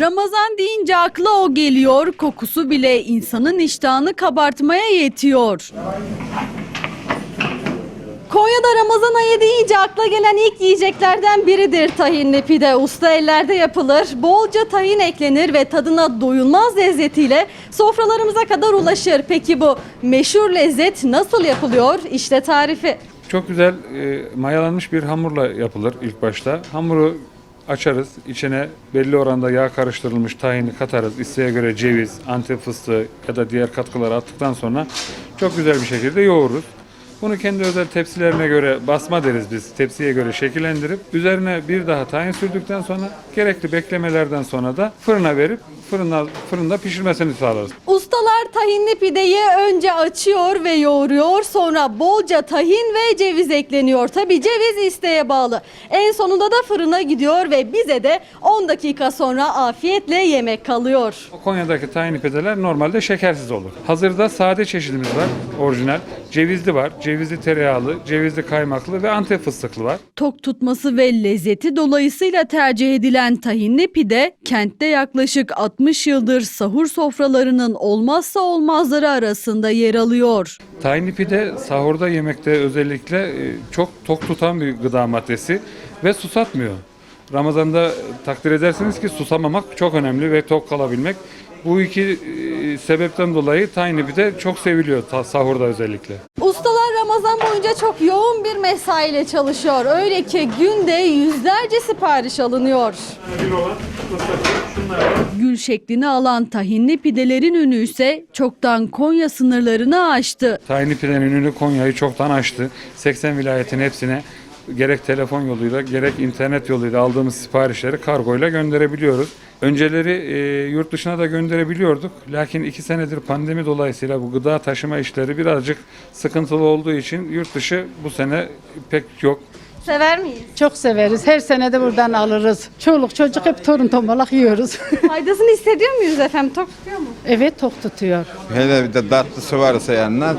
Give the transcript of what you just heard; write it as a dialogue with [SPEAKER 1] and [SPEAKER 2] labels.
[SPEAKER 1] Ramazan deyince akla o geliyor, kokusu bile insanın iştahını kabartmaya yetiyor. Konya'da Ramazan ayı deyince akla gelen ilk yiyeceklerden biridir tahinli pide. Usta ellerde yapılır, bolca tahin eklenir ve tadına doyulmaz lezzetiyle sofralarımıza kadar ulaşır. Peki bu meşhur lezzet nasıl yapılıyor? İşte tarifi.
[SPEAKER 2] Çok güzel e, mayalanmış bir hamurla yapılır ilk başta. Hamuru açarız. İçine belli oranda yağ karıştırılmış tahini katarız. İsteğe göre ceviz, antep fıstığı ya da diğer katkıları attıktan sonra çok güzel bir şekilde yoğururuz. Bunu kendi özel tepsilerine göre basma deriz biz. Tepsiye göre şekillendirip üzerine bir daha tahin sürdükten sonra gerekli beklemelerden sonra da fırına verip fırında, fırında pişirmesini sağlarız.
[SPEAKER 1] Ustalar tahinli pideyi önce açıyor ve yoğuruyor. Sonra bolca tahin ve ceviz ekleniyor. Tabi ceviz isteğe bağlı. En sonunda da fırına gidiyor ve bize de 10 dakika sonra afiyetle yemek kalıyor.
[SPEAKER 2] Konya'daki tahin pideler normalde şekersiz olur. Hazırda sade çeşidimiz var, orijinal. Cevizli var, cevizli tereyağlı, cevizli kaymaklı ve antep fıstıklı var.
[SPEAKER 1] Tok tutması ve lezzeti dolayısıyla tercih edilen tahinli pide kentte yaklaşık 60 yıldır sahur sofralarının olmazsa olmazları arasında yer alıyor.
[SPEAKER 2] Tahinli pide sahurda yemekte özellikle e, çok tok tutan bir gıda maddesi ve susatmıyor. Ramazan'da takdir edersiniz ki susamamak çok önemli ve tok kalabilmek. Bu iki e, sebepten dolayı tahinli pide çok seviliyor sahurda özellikle.
[SPEAKER 1] Ustalar Ramazan boyunca çok yoğun bir mesaiyle çalışıyor. Öyle ki günde yüzlerce sipariş alınıyor. Gül şeklini alan tahinli pidelerin ünü ise çoktan Konya sınırlarını aştı.
[SPEAKER 2] Tahinli pidenin ününü Konya'yı çoktan aştı. 80 vilayetin hepsine gerek telefon yoluyla gerek internet yoluyla aldığımız siparişleri kargoyla gönderebiliyoruz. Önceleri e, yurt dışına da gönderebiliyorduk. Lakin iki senedir pandemi dolayısıyla bu gıda taşıma işleri birazcık sıkıntılı olduğu için yurt dışı bu sene pek yok.
[SPEAKER 1] Sever miyiz?
[SPEAKER 3] Çok severiz. Her sene de buradan alırız. Çoluk çocuk hep torun tombalak yiyoruz.
[SPEAKER 1] Faydasını hissediyor muyuz efendim? Tok tutuyor mu?
[SPEAKER 3] evet tok tutuyor.
[SPEAKER 4] Hele bir de tatlısı varsa yanına